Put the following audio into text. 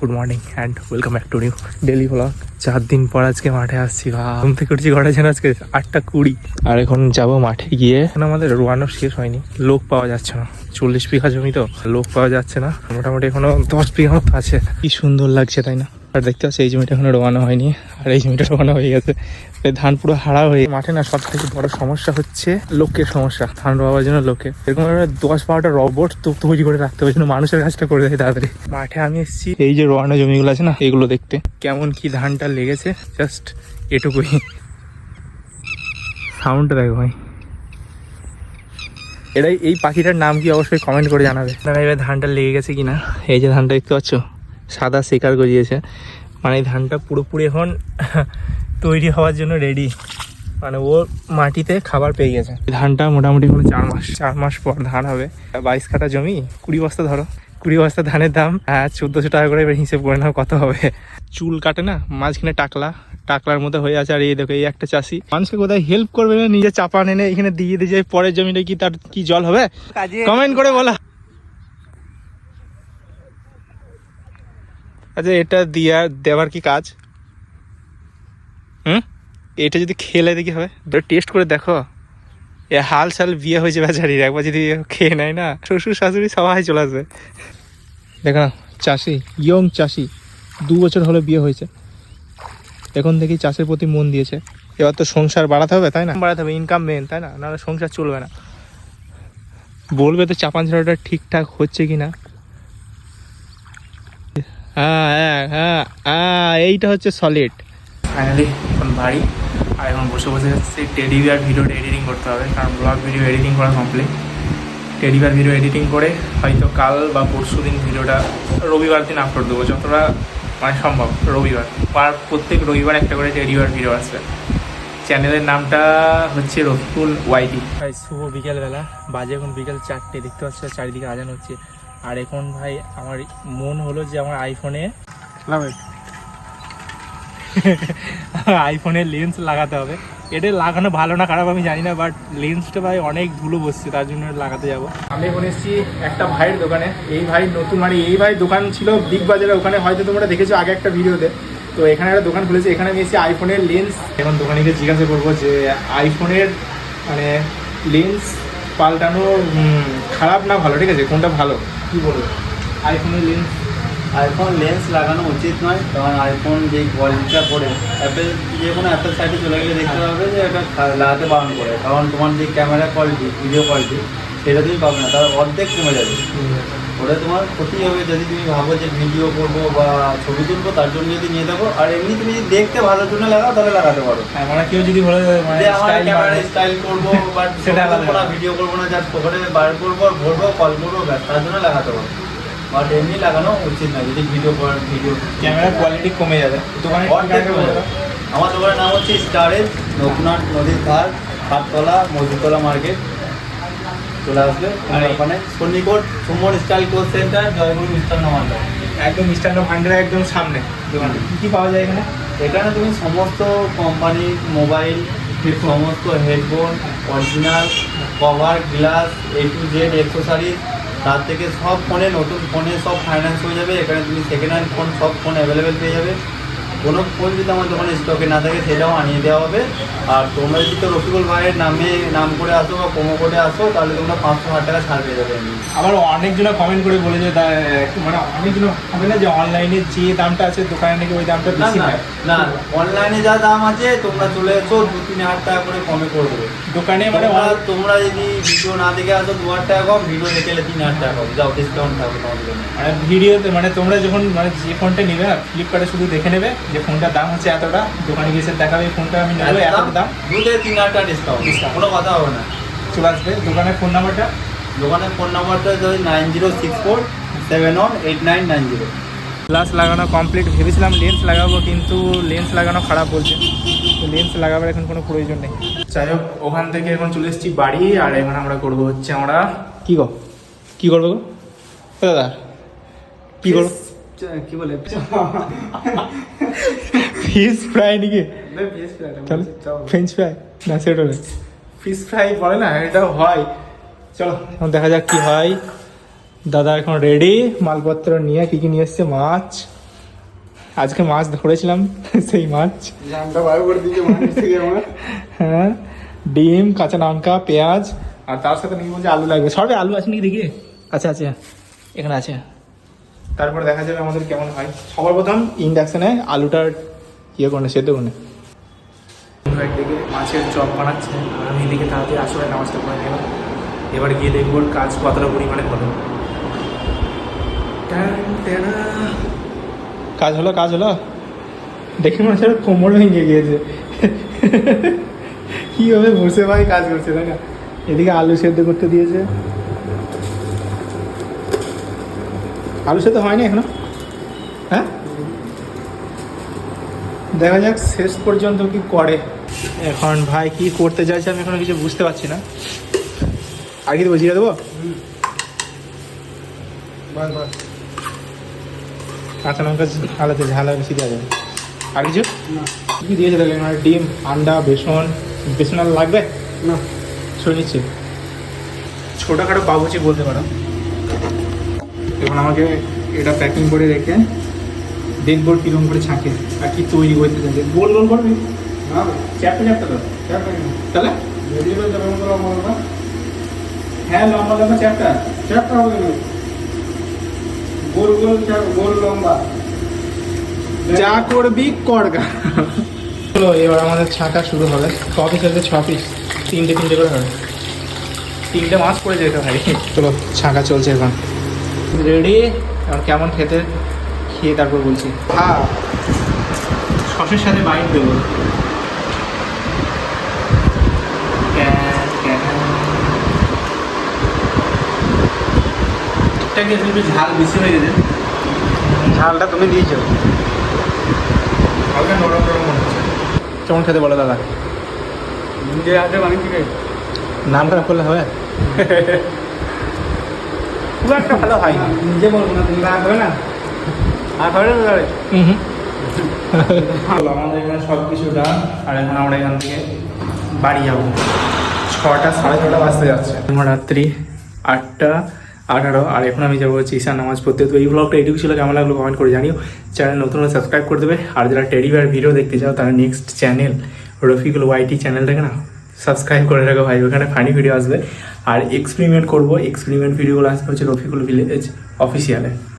Good morning and welcome back to new daily vlog চার দিন পর আজকে মাঠে আসছি ঘুম থেকে উঠছি ঘরে যেন আজকে আটটা কুড়ি। আর এখন যাব মাঠে গিয়ে। এখন আমাদের রোয়ানো শেষ হয়নি। লোক পাওয়া যাচ্ছে না। চল্লিশ বিঘা জমি তো। লোক পাওয়া যাচ্ছে না। মোটামুটি এখনও দশ বিঘা মতো আছে। কি সুন্দর লাগছে, তাই না? আর দেখতে পাচ্ছি, এই জমিটা এখনও রোয়ানো হয়নি, আর এই জমিটা রোয়ানো হয়ে গেছে। ধান পুরো হারা হয়ে মাঠে না, সব থেকে বড় সমস্যা হচ্ছে লোকের সমস্যা, ধান রোয়াবার জন্য লোকে এরকম দশ বারোটা রবট তো তৈরি করে রাখতে হবে মানুষের কাজটা করে দেয় তাড়াতাড়ি। মাঠে আমি এসেছি, এই যে রোয়ানো জমিগুলো আছে না, এগুলো দেখতে। কেমন কি ধানটা লেগেছে জাস্ট এটুকুই। সাউন্ডটা দেখো ভাই। এটাই এই পাখিটার নাম কি অবশ্যই কমেন্ট করে জানাবে। আপনারা এবার ধানটা লেগে গেছে কিনা? এই যে ধানটা দেখতে পাচ্ছ? সাদা শিকার গজিয়েছে। মানে এই ধানটা পুরোপুরি এখন তৈরি হওয়ার জন্য রেডি মানে ও মাটিতে খাবার পেয়ে গেছে। ধানটা মোটামুটি কোনো চার মাস চার মাস পর ধান হবে। বাইশ কাঠা জমি কুড়ি বস্তা ধরো। কুড়ি বস্তা ধানের দাম হ্যাঁ চোদ্দোশো টাকা করে এবার হিসেব করে নাও কত হবে। চুল কাটে না মাঝখানে টাকলা টাকলার মধ্যে হয়ে আছে। আর এই দেখো এই একটা চাষি। মানুষকে কোথায় হেল্প করবে না নিজে চাপা এনে এখানে দিয়ে দিয়ে যায় পরের জমিটা কি তার কি জল হবে? কমেন্ট করে বলা। আচ্ছা এটা দিয়া, দেওয়ার কি কাজ? হুম? এটা যদি খেলে দেখি হবে। টেস্ট করে দেখো। এ হাল সাল বিয়ে হয়েছে বেচারির, একবার যদি খেয়ে নেয় না, শ্বশুর শাশুড়ি সবাই চলে আসবে। দেখো চাষি, ইয়ং চাষি, দু বছর হলো বিয়ে হয়েছে। এখন দেখি চাষের প্রতি মন দিয়েছে। এবার তো সংসার বাড়াতে হবে, তাই না? বাড়াতে হবে ইনকাম মেন তাই না? নাহলে সংসার চলবে না। বলবে তো চাপান ছাড়াটা ঠিকঠাক হচ্ছে কি না হ্যাঁ হ্যাঁ হ্যাঁ হ্যাঁ এইটা হচ্ছে সলিড ফাইনালি এখন বাড়ি আর এখন বসে বসে হচ্ছে টেডি বিয়ার ভিডিওটা এডিটিং করতে হবে কারণ ব্লগ ভিডিও এডিটিং করা complete teddy bear video editing করে হয়তো কাল বা পরশু দিন ভিডিওটা রবিবার দিন আপলোড দেবো যতটা মানে সম্ভব রবিবার। পার প্রত্যেক রবিবার একটা করে টেডি বিয়ার ভিডিও আসবে। চ্যানেলের নামটা হচ্ছে রফিকুল ওয়াইটি ভাই শুভ বিকেলবেলা বাজে এখন বিকেল চারটে দেখতে পাচ্ছ চারিদিকে আজান হচ্ছে। আর এখন ভাই আমার মন হলো যে আমার আইফোনে আইফোনের লেন্স লাগাতে হবে। এটা লাগানো ভালো না খারাপ আমি জানি না বাট লেন্সটা ভাই অনেক ধুলো বসছে তার জন্য লাগাতে যাব। আমি এখন এসেছি একটা ভাইয়ের দোকানে। এই ভাই নতুন মানে এই ভাই দোকান ছিল বিগ বাজারে ওখানে হয়তো তোমরা দেখেছ আগে একটা ভিডিওতে। তো এখানে একটা দোকান খুলেছে এখানে আমি এসেছি আইফোনের লেন্স এখন দোকানিকে জিজ্ঞাসা করব যে আইফোনের মানে লেন্স পাল্টানো খারাপ না ভালো ঠিক আছে? কোনটা ভালো? কি বলব? আইফোনের লেন্স আইফোন লেন্স লাগানো উচিত নয় কারণ আইফোন যে কোয়ালিটিটা করে অ্যাপেল যে কোনো অ্যাপেল সাইটে চলে গেলে দেখতে পাবে যে এটা লাগাতে বারণ করে। কারণ তোমার যে ক্যামেরা কোয়ালিটি ভিডিও কোয়ালিটি সেটা তুমি পাবে না তার অর্ধেক কমে যাবে। ওটা তোমার ক্ষতি হবে যদি তুমি ভাবো যে ভিডিও করব বা ছবি তুলবো তার জন্য যদি নিয়ে যাব আর এমনি তুমি যদি দেখতে ভালোর জন্য লাগাও তাহলে লাগাতে পারো। হ্যাঁ, মানে কেউ যদি বলে মানে আমার ক্যামেরা স্টাইল করব বা সেটা আলাদা। ভিডিও করব না জাস্ট পকেটে বার করব ভরবো কল করব ব্যাস তার জন্য লাগাতে পারো। বাট এমনি লাগানো উচিত না যদি ভিডিও করার ভিডিও ক্যামেরা কোয়ালিটি কমে যাবে। দোকানে অর্ধেক কমে যাবে। আমার দোকানের নাম হচ্ছে স্টারের নতুনহাট নদীর ধার হাটতলা মজুতলা মার্কেট। চলে আসবে। ওখানে সন্নিকট Suman style coach centre Joyguru Mishtanna Bhandar একদম মিষ্টান্ন ভান্ডারের একদম সামনে। দোকানে কি কি পাওয়া যায় এখানে? এখানে তুমি সমস্ত কোম্পানির মোবাইল সমস্ত headphone original cover glass A to Z accessories তার থেকে সব ফোনে নতুন ফোনে সব ফাইন্যান্স হয়ে যাবে। এখানে তুমি সেকেন্ড হ্যান্ড ফোন সব ফোন অ্যাভেলেবেল পেয়ে যাবে। কোনো ফোন যদি আমার দোকানে স্টকে না থাকে সেটাও আনিয়ে দেওয়া হবে। আর তোমরা যদি তো রফিকুল ভাইয়ের নামে নাম করে আসো বা প্রোমো কোডে আসো তাহলে তোমরা পাঁচশো হাজার টাকা ছাড় পেয়ে যাবে। আবার অনেকজনে কমেন্ট করে বলে যে মানে অনেকজন হবে না যে অনলাইনে যে দামটা আছে দোকানে নাকি ওই দামটা না বেশি না না অনলাইনে যা দাম আছে তোমরা চলে এসো দু তিন হাজার টাকা করে কমে করে দেবে। দোকানে মানে তোমরা তোমরা যদি ভিডিও না দেখে আসো দু হাজার টাকা কম ভিডিও দেখে এলে তিন হাজার টাকা কম। যাও ডিসকাউন্ট থাকবে তোমাদের জন্য। মানে ভিডিওতে মানে তোমরা যখন মানে যে ফোনটা নেবে না ফ্লিপকার্টে শুধু দেখে নেবে যে ফোনটার দাম হচ্ছে এতটা দোকানে গিয়ে দেখাবে এই ফোনটা আমি নেব এত দাম। দু থেকে তিন হাজার টাকা ডিসকাউন্ট Discount। কোনো কথা হবে না। চলে আসবে। দোকানের ফোন নাম্বারটা দোকানের ফোন নাম্বারটা যদি nine zero six four seven one eight nine nine zero glass লাগানো কমপ্লিট ভেবেছিলাম লেন্স লাগাবো কিন্তু লেন্স লাগানো খারাপ বলছে। তো লেন্স লাগাবার এখন কোনো প্রয়োজন নেই। যাই হোক ওখান থেকে এখন চলে এসেছি বাড়ি আর এখন আমরা করব হচ্ছে আমরা কী গো? কী করব গো? দাদা কী করব? কি বলে? ফিশ ফ্রাই নাকি? ফ্রেঞ্চ ফ্রাই না সেটা ফিশ ফ্রাই বলে না এটা হয়। চলো। এখন দেখা যাক কি হয়। দাদা এখন রেডি মালপত্র নিয়ে কি কি নিয়ে এসছে? মাছ। আজকে মাছ ধরেছিলাম সেই মাছ। হ্যাঁ ডিম কাঁচা লঙ্কা পেঁয়াজ আর তার সাথে নাকি বলছে আলু লাগবে। সবে আলু আছে নাকি দেখি? আচ্ছা আচ্ছা এখানে আছে। তারপর দেখা যাবে আমাদের কেমন হয়। সবার প্রথম ইন্ডাকশনে আলুটা ইয়ে করে সেদ্ধ করে একদিকে মাছের চপ বানাচ্ছে। আর আমি এদিকে তাড়াতাড়ি আসলে নামাজটা করে নিলাম। এবার গিয়ে দেখব কাজ কতটা পরিমাণে হলো। কাজ হলো কাজ হলো। দেখে মনে হচ্ছে কোমর ভেঙে গিয়েছে। কীভাবে বসে ভাই কাজ করছে তাই না? এদিকে আলু সেদ্ধ করতে দিয়েছে। আলু সেদ্ধ হয়নি এখনও? হ্যাঁ? দেখা যাক শেষ পর্যন্ত কি করে। এখন ভাই কি করতে চাইছে আমি এখনও কিছু বুঝতে পারছি না। আর কি দেবো? জিরে দেবো কাঁচা লঙ্কা আলাদা ঝালা বেশি দেওয়া যাবে আর কিছু? না। কি দিয়েছে দেখলেন মানে ডিম আন্ডা বেসন বেসন আর লাগবে? না। শুনে নিচ্ছি। ছোটোখাটো বাবুচি বলতে পারো। এখন আমাকে এটা প্যাকিং করে রেখে দেখব কীরকম করে ছাঁকে আর কি তৈরি করতে চাইছে গোল গোল করবি? না চ্যাপটা চ্যাপটা তাহলে? হ্যাঁ লম্বা লম্বা চ্যাপটা চাপটা হবে গোল গোল গোল লম্বা। যা করবি করগা চলো এবার আমাদের ছাঁকা শুরু হবে। ক পিস আছে ছ পিস তিনটে তিনটে করে হবে। তিনটে মাছ পড়ে যেতে ভাই চলো ছাঁকা চলছে এখন। রেডি? আর কেমন খেতে? খেয়ে তারপর বলছি। হ্যাঁ। সসের সাথে বাইট দেবো। এটা কি একটু ঝাল বেশি হয়ে গেছে। ঝালটা তুমি দিয়েছ হালকা নরম নরম মনে হচ্ছে। কেমন খেতে বলো দাদা? নিজে হাতে বানিয়ে নাম খারাপ করলে হবে? খুব একটা ভালো হয় নিজে বলব না তুমি রাগ হবে না? আর হবে না আমাদের এখানে সব কিছু ডান আর এখন আমরা এখান থেকে বাড়ি যাব। ছটা সাড়ে ছটা বাজতে যাচ্ছে। রাত্রি আটটা আঠারো। আর এখন আমি যাব হচ্ছে ঈশান নামাজ পড়তে। তো এই ব্লগটা এটুকু ছিল। কেমন লাগল কমেন্ট করে জানিও। চ্যানেল নতুন সাবস্ক্রাইব করে দেবে। আর যারা টেডি ভিডিও দেখতে চাও তারা নেক্সট চ্যানেল রফিকুল ওয়াইটি চ্যানেলটাকে না সাবস্ক্রাইব করে রাখো ভাই, ওখানে ফানি ভিডিও আসবে। আর এক্সপেরিমেন্ট করব এক্সপেরিমেন্ট ভিডিওগুলো আসবে হচ্ছে রফিকুল ভিলেজ অফিসিয়ালে